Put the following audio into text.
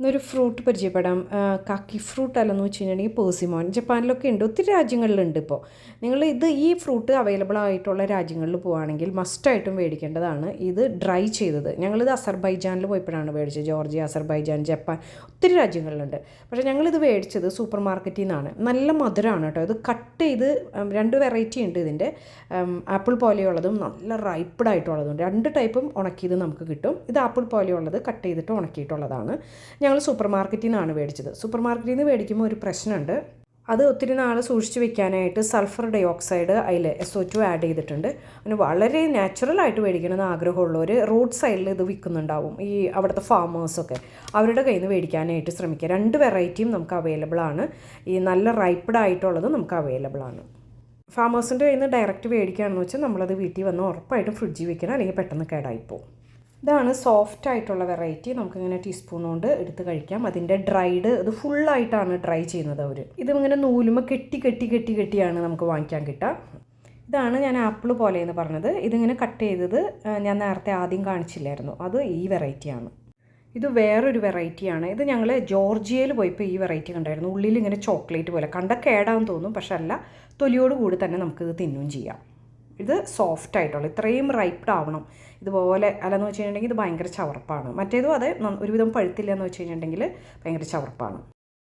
ഇന്നൊരു ഫ്രൂട്ട് പരിചയപ്പെടാം. കാക്കി ഫ്രൂട്ട് അല്ലെന്ന് വെച്ച് കഴിഞ്ഞിട്ടുണ്ടെങ്കിൽ പേഴ്സിമോൻ ജപ്പാനിലൊക്കെ ഉണ്ട്. ഒത്തിരി രാജ്യങ്ങളിലുണ്ട് ഇപ്പോൾ നിങ്ങൾ ഇത് ഈ ഫ്രൂട്ട് അവൈലബിൾ ആയിട്ടുള്ള രാജ്യങ്ങളിൽ പോവുകയാണെങ്കിൽ മസ്റ്റായിട്ടും മേടിക്കേണ്ടതാണ്. ഇത് ഡ്രൈ ചെയ്തത്. ഞങ്ങളിത് അസർബൈജാനിൽ പോയപ്പോഴാണ് മേടിച്ചത്. ജോർജിയ അസർബൈജാൻ ജപ്പാൻ ഒത്തിരി രാജ്യങ്ങളിലുണ്ട്. പക്ഷേ ഞങ്ങളിത് മേടിച്ചത് സൂപ്പർ മാർക്കറ്റിൽ നിന്നാണ്. നല്ല മധുരമാണ് കേട്ടോ. ഇത് കട്ട് ചെയ്ത് രണ്ട് വെറൈറ്റി ഉണ്ട് ഇതിന്റെ. ആപ്പിൾ പോലെയുള്ളതും നല്ല റൈപ്പഡ് ആയിട്ടുള്ളതും. രണ്ട് ടൈപ്പും ഉണക്കിയത് നമുക്ക് കിട്ടും. ഇത് ആപ്പിൾ പോലെയുള്ളത് കട്ട് ചെയ്തിട്ട് ഉണക്കിയിട്ടുള്ളതാണ്. ഞങ്ങൾ സൂപ്പർ മാർക്കറ്റിൽ നിന്നാണ് മേടിച്ചത്. സൂപ്പർ മാർക്കറ്റിൽ നിന്ന് മേടിക്കുമ്പോൾ ഒരു പ്രശ്നമുണ്ട്. അത് ഒത്തിരി നാൾ സൂക്ഷിച്ച് വെക്കാനായിട്ട് സൾഫർ ഡൈ ഓക്സൈഡ് അതിൽ എസ് ഒ ടു ആഡ് ചെയ്തിട്ടുണ്ട്. അങ്ങനെ വളരെ നാച്ചുറലായിട്ട് മേടിക്കണമെന്ന് ആഗ്രഹമുള്ളവർ റോഡ് സൈഡിൽ ഇത് വിൽക്കുന്നുണ്ടാവും. ഈ അവിടുത്തെ ഫാമേഴ്സൊക്കെ അവരുടെ കയ്യിൽ നിന്ന് മേടിക്കാനായിട്ട് ശ്രമിക്കുക. രണ്ട് വെറൈറ്റിയും നമുക്ക് അവൈലബിൾ ആണ്. ഈ നല്ല റൈപ്പഡ് ആയിട്ടുള്ളത് നമുക്ക് അവൈലബിൾ ആണ്. ഫാമേഴ്സിന്റെ കയ്യിൽ നിന്ന് ഡയറക്റ്റ് മേടിക്കുകയാണെന്ന് വെച്ചാൽ നമ്മളത് വീട്ടിൽ വന്ന് ഉറപ്പായിട്ടും ഫ്രിഡ്ജിൽ വെക്കണം. അല്ലെങ്കിൽ പെട്ടെന്ന് കേടായിപ്പോവും. ഇതാണ് സോഫ്റ്റ് ആയിട്ടുള്ള വെറൈറ്റി നമുക്കിങ്ങനെ ടീസ്പൂൺ കൊണ്ട് എടുത്ത് കഴിക്കാം. അതിന്റെ ഡ്രൈഡ് അത് ഫുള്ളായിട്ടാണ് ഡ്രൈ ചെയ്യുന്നത് അവർ ഇങ്ങനെ നൂലുമ്പോൾ കെട്ടി കെട്ടി കെട്ടി കെട്ടിയാണ് നമുക്ക് വാങ്ങിക്കാൻ കിട്ടുക. ഇതാണ് ഞാൻ ആപ്പിൾ പോലെ എന്ന് പറഞ്ഞത്. ഇതിങ്ങനെ കട്ട് ചെയ്തത് ഞാൻ നേരത്തെ ആദ്യം കാണിച്ചില്ലായിരുന്നു. അത് ഈ വെറൈറ്റിയാണ് ഇത് വേറൊരു വെറൈറ്റിയാണ് ഇത് ഞങ്ങൾ ജോർജിയയിൽ പോയപ്പോൾ ഈ വെറൈറ്റി കണ്ടായിരുന്നു. ഉള്ളിൽ ഇങ്ങനെ ചോക്ലേറ്റ് പോലെ. കണ്ട കേടാന്ന് തോന്നും പക്ഷെ അല്ല തൊലിയോട് കൂടി തന്നെ നമുക്കിത് തിന്നുകയും ചെയ്യാം. ഇത് സോഫ്റ്റ് ആയിട്ടുള്ള. ഇത്രയും റൈപ്ഡ് ആവണം. ഇതുപോലെ അല്ലെന്ന് വെച്ച് കഴിഞ്ഞിട്ടുണ്ടെങ്കിൽ ഇത് ഭയങ്കര ചവർപ്പാണ്. മറ്റേതും അതെ ഒരുവിധം പഴുത്തില്ല എന്ന് വെച്ച് കഴിഞ്ഞിട്ടുണ്ടെങ്കിൽ ഭയങ്കര ചവർപ്പാണ്.